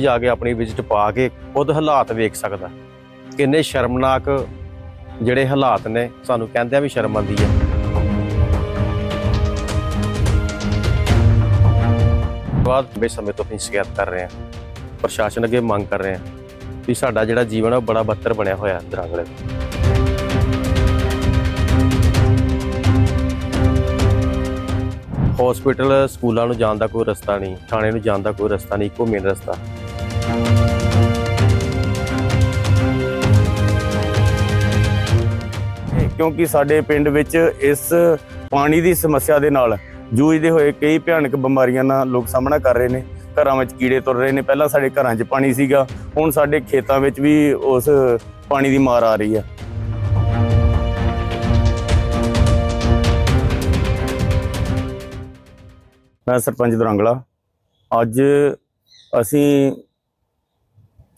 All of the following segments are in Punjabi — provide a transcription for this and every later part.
ਜਾ ਕੇ ਆਪਣੀ ਵਿਜ਼ਿਟ ਪਾ ਕੇ ਖੁਦ ਹਾਲਾਤ ਵੇਖ ਸਕਦਾ। ਕਿੰਨੇ ਸ਼ਰਮਨਾਕ ਜਿਹੜੇ ਹਾਲਾਤ ਨੇ, ਸਾਨੂੰ ਕਹਿੰਦਿਆਂ ਵੀ ਸ਼ਰਮ ਆਉਂਦੀ ਹੈ। ਬਾਅਦ ਬੇ ਸਮੇਂ ਤੋਂ ਅਸੀਂ ਸ਼ਿਕਾਇਤ ਕਰ ਰਹੇ ਹਾਂ। ਪ੍ਰਸ਼ਾਸਨ ਅੱਗੇ ਮੰਗ ਕਰ ਰਹੇ ਹਾਂ ਵੀ ਸਾਡਾ ਜਿਹੜਾ ਜੀਵਨ ਆ, ਉਹ ਬੜਾ ਬੱਤਰ ਬਣਿਆ ਹੋਇਆ ਦਰਾਂਗਲੇ ਹਸਪੀਟਲ ਸਕੂਲਾਂ ਨੂੰ ਜਾਣ ਦਾ ਕੋਈ ਰਸਤਾ ਨਹੀਂ, ਥਾਣੇ ਨੂੰ ਜਾਣ ਦਾ ਕੋਈ ਰਸਤਾ ਨਹੀਂ, ਇੱਕੋ ਮੇਨ ਰਸਤਾ। ਕਿਉਂਕਿ ਸਾਡੇ ਪਿੰਡ ਵਿੱਚ ਇਸ ਪਾਣੀ ਦੀ ਸਮੱਸਿਆ ਦੇ ਨਾਲ ਜੂਝਦੇ ਹੋਏ ਕਈ ਭਿਆਨਕ ਬਿਮਾਰੀਆਂ ਨਾਲ ਲੋਕ ਸਾਹਮਣਾ ਕਰ ਰਹੇ ਨੇ। ਘਰਾਂ ਵਿੱਚ ਕੀੜੇ ਤੁਰ ਰਹੇ ਨੇ। ਪਹਿਲਾਂ ਸਾਡੇ ਘਰਾਂ 'ਚ ਪਾਣੀ ਸੀਗਾ। ਹੁਣ ਸਾਡੇ ਖੇਤਾਂ ਵਿੱਚ ਵੀ ਉਸ ਪਾਣੀ ਦੀ ਮਾਰ ਆ ਰਹੀ ਹੈ। ਮੈਂ ਸਰਪੰਚ ਦਰੰਗਲਾ। ਅੱਜ ਅਸੀਂ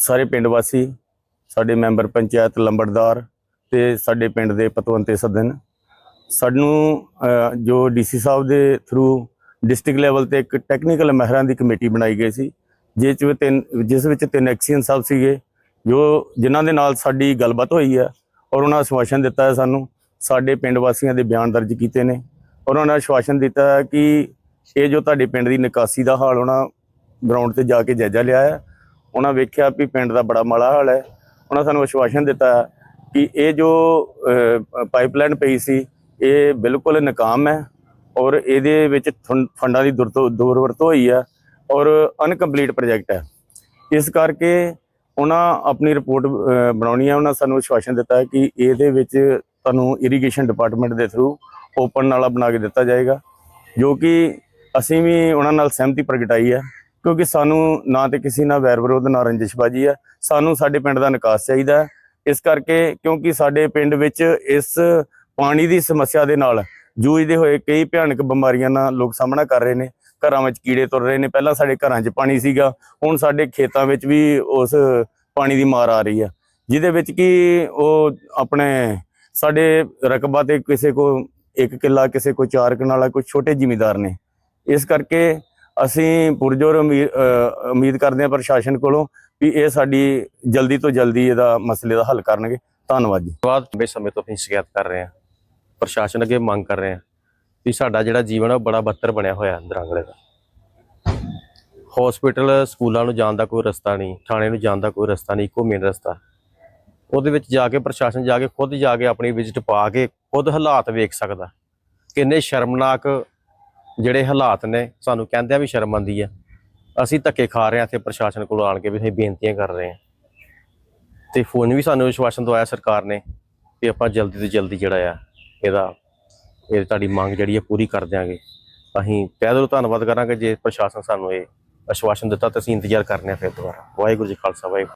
ਸਾਰੇ ਪਿੰਡ ਵਾਸੀ ਸਾਡੇ ਮੈਂਬਰ ਪੰਚਾਇਤ ਲੰਬੜਦਾਰ ਤੇ ਸਾਡੇ ਪਿੰਡ ਦੇ ਪਤਵੰਤੇ ਸੱਜਣ। ਸਾਨੂੰ ਅਹ, ਜੋ ਡੀਸੀ ਸਾਹਿਬ ਦੇ ਥਰੂ ਡਿਸਟ੍ਰਿਕਟ ਲੈਵਲ ਤੇ ਇੱਕ ਟੈਕਨੀਕਲ ਮਹਿਰਾਂ ਦੀ ਕਮੇਟੀ ਬਣਾਈ ਗਈ ਸੀ ਜਿਸ ਵਿੱਚ ਤਿੰਨ ਜਿਸ ਵਿੱਚ ਤਿੰਨ ਐਕਸੀਅਨ ਸਾਹਿਬ ਸੀਗੇ ਜੋ ਜਿਨ੍ਹਾਂ ਦੇ ਨਾਲ ਸਾਡੀ ਗੱਲਬਾਤ ਹੋਈ ਹੈ ਔਰ ਉਹਨਾਂ ਆਸ਼ਵਾਸਨ ਦਿੱਤਾ ਹੈ ਸਾਨੂੰ। ਸਾਡੇ ਪਿੰਡ ਵਾਸੀਆਂ ਦੇ ਬਿਆਨ ਦਰਜ ਕੀਤੇ ਨੇ। ਔਰ ਉਹਨਾਂ ਨੇ ਆਸ਼ਵਾਸਨ ਦਿੱਤਾ ਹੈ ਕਿ ਇਹ ਜੋ ਤੁਹਾਡੇ ਪਿੰਡ ਦੀ ਨਿਕਾਸੀ ਦਾ ਹਾਲ ਉਹਨਾਂ ਗਰਾਊਂਡ ਤੇ ਜਾ ਕੇ ਜਾਇਜ਼ਾ ਲਿਆ ਹੈ ਉਹਨਾਂ ਵੇਖਿਆ ਵੀ ਪਿੰਡ ਦਾ ਬੜਾ ਮਾੜਾ ਹਾਲ ਹੈ। ਉਹਨਾਂ ਸਾਨੂੰ ਵਿਸ਼ਵਾਸਨ ਦਿੱਤਾ ਕਿ ਇਹ ਜੋ ਪਾਈਪਲਾਈਨ ਪਈ ਸੀ, ਇਹ ਬਿਲਕੁਲ ਨਾਕਾਮ ਹੈ ਔਰ ਇਹਦੇ ਵਿੱਚ ਫੰ- ਫੰਡਾਂ ਦੀ ਦੁਰਤੋ ਦੁਰਵਰਤੋਂ ਹੋਈ ਹੈ ਔਰ ਅਨਕੰਪਲੀਟ ਪ੍ਰੋਜੈਕਟ ਹੈ। ਇਸ ਕਰਕੇ ਉਹਨਾਂ ਆਪਣੀ ਰਿਪੋਰਟ ਬਣਾਉਣੀ ਹੈ ਉਹਨਾਂ ਸਾਨੂੰ ਵਿਸ਼ਵਾਸਨ ਦਿੱਤਾ ਕਿ ਇਹਦੇ ਵਿੱਚ ਤੁਹਾਨੂੰ ਇਰੀਗੇਸ਼ਨ ਡਿਪਾਰਟਮੈਂਟ ਦੇ ਥਰੂ ਓਪਨ ਨਾਲਾ ਬਣਾ ਕੇ ਦਿੱਤਾ ਜਾਏਗਾ, ਜੋ ਕਿ ਅਸੀਂ ਵੀ ਉਹਨਾਂ ਨਾਲ ਸਹਿਮਤੀ ਪ੍ਰਗਟਾਈ ਹੈ ਕਿਉਂਕਿ ਸਾਨੂੰ ਨਾ ਤੇ ਕਿਸੇ ਨਾਲ ਵੈਰ ਵਿਰੋਧ, ਨਾ ਰੰਜਿਸ਼ਬਾਜੀ ਹੈ। ਸਾਨੂੰ ਸਾਡੇ ਪਿੰਡ ਦਾ ਨਿਕਾਸ ਚਾਹੀਦਾ ਹੈ। ਇਸ ਕਰਕੇ ਕਿਉਂਕਿ ਸਾਡੇ ਪਿੰਡ ਵਿੱਚ ਇਸ ਪਾਣੀ ਦੀ ਸਮੱਸਿਆ ਦੇ ਨਾਲ ਜੂਝਦੇ ਹੋਏ ਕਈ ਭਿਆਨਕ ਬਿਮਾਰੀਆਂ ਨਾਲ ਲੋਕ ਸਾਹਮਣਾ ਕਰ ਰਹੇ ਨੇ। ਘਰਾਂ ਵਿੱਚ ਕੀੜੇ ਤੁਰ ਰਹੇ ਨੇ। ਪਹਿਲਾਂ ਸਾਡੇ ਘਰਾਂ 'ਚ ਪਾਣੀ ਸੀਗਾ। ਹੁਣ ਸਾਡੇ ਖੇਤਾਂ ਵਿੱਚ ਵੀ ਉਸ ਪਾਣੀ ਦੀ ਮਾਰ ਆ ਰਹੀ ਹੈ। ਜਿਹਦੇ ਵਿੱਚ ਕਿ ਉਹ ਆਪਣੇ ਸਾਡੇ ਰਕਬਾ ਤੇ ਕਿਸੇ ਕੋ ਇੱਕ ਕਿੱਲਾ, ਕਿਸੇ ਕੋ ਚਾਰ ਕਨਾਲਾ, ਕੋਈ ਛੋਟੇ ਜ਼ਿਮੀਦਾਰ ਨੇ। ਇਸ ਕਰਕੇ ਅਸੀਂ ਪੁਰਜੋਰ ਉਮੀ- ਉਮੀਦ ਕਰਦੇ ਹਾਂ ਪ੍ਰਸ਼ਾਸਨ ਕੋਲੋਂ ਵੀ ਇਹ ਸਾਡੀ ਜਲਦੀ ਤੋਂ ਜਲਦੀ ਇਹਦਾ ਮਸਲੇ ਦਾ ਹੱਲ ਕਰਨਗੇ। ਧੰਨਵਾਦ ਜੀ। ਬਾਅਦ ਬੇ ਸਮੇਂ ਤੋਂ ਅਸੀਂ ਸ਼ਿਕਾਇਤ ਕਰ ਰਹੇ ਹਾਂ। ਪ੍ਰਸ਼ਾਸਨ ਅੱਗੇ ਮੰਗ ਕਰ ਰਹੇ ਹਾਂ ਵੀ ਸਾਡਾ ਜਿਹੜਾ ਜੀਵਨ ਆ ਉਹ ਬੜਾ ਬੱਤਰ ਬਣਿਆ ਹੋਇਆ ਦਰਾਂਗਲੇ ਦਾ। ਹਸਪੀਟਲ ਸਕੂਲਾਂ ਨੂੰ ਜਾਣ ਦਾ ਕੋਈ ਰਸਤਾ ਨਹੀਂ, ਥਾਣੇ ਨੂੰ ਜਾਣ ਦਾ ਕੋਈ ਰਸਤਾ ਨਹੀਂ, ਇੱਕੋ ਮੇਨ ਰਸਤਾ। ਉਹਦੇ ਵਿੱਚ ਜਾ ਕੇ ਪ੍ਰਸ਼ਾਸਨ ਜਾ ਕੇ ਖੁਦ ਜਾ ਕੇ ਆਪਣੀ ਵਿਜ਼ਿਟ ਪਾ ਕੇ ਖੁਦ ਹਾਲਾਤ ਵੇਖ ਸਕਦਾ। ਕਿੰਨੇ ਸ਼ਰਮਨਾਕ ਜਿਹੜੇ ਹਾਲਾਤ ਨੇ, ਸਾਨੂੰ ਕਹਿੰਦਿਆਂ ਵੀ ਸ਼ਰਮ ਆਉਂਦੀ ਹੈ ਅਸੀਂ ਧੱਕੇ ਖਾ ਰਹੇ ਹਾਂ ਇੱਥੇ ਪ੍ਰਸ਼ਾਸਨ ਕੋਲ ਆਣ ਕੇ ਵੀ ਅਸੀਂ ਬੇਨਤੀਆਂ ਕਰ ਰਹੇ ਹਾਂ। ਤੇ ਫੋਨ ਵੀ ਸਾਨੂੰ ਵਿਸ਼ਵਾਸਨ ਦਵਾਇਆ ਸਰਕਾਰ ਨੇ ਵੀ ਆਪਾਂ ਜਲਦੀ ਤੋਂ ਜਲਦੀ ਜਿਹੜਾ ਆ, ਇਹਦਾ, ਇਹ ਤੁਹਾਡੀ ਮੰਗ ਜਿਹੜੀ ਹੈ ਪੂਰੀ ਕਰ ਦਿਆਂਗੇ। ਅਸੀਂ ਤਹਿ ਦਿਲੋਂ ਧੰਨਵਾਦ ਕਰਾਂਗੇ ਜੇ ਪ੍ਰਸ਼ਾਸਨ ਸਾਨੂੰ ਇਹ ਅਸ਼ਵਾਸਨ ਦਿੱਤਾ ਤਾਂ ਅਸੀਂ ਇੰਤਜ਼ਾਰ ਕਰਨੇ ਆ ਫਿਰ ਦੁਬਾਰਾ। ਵਾਹਿਗੁਰੂ ਜੀ ਖਾਲਸਾ, ਵਾਹਿਗੁਰੂ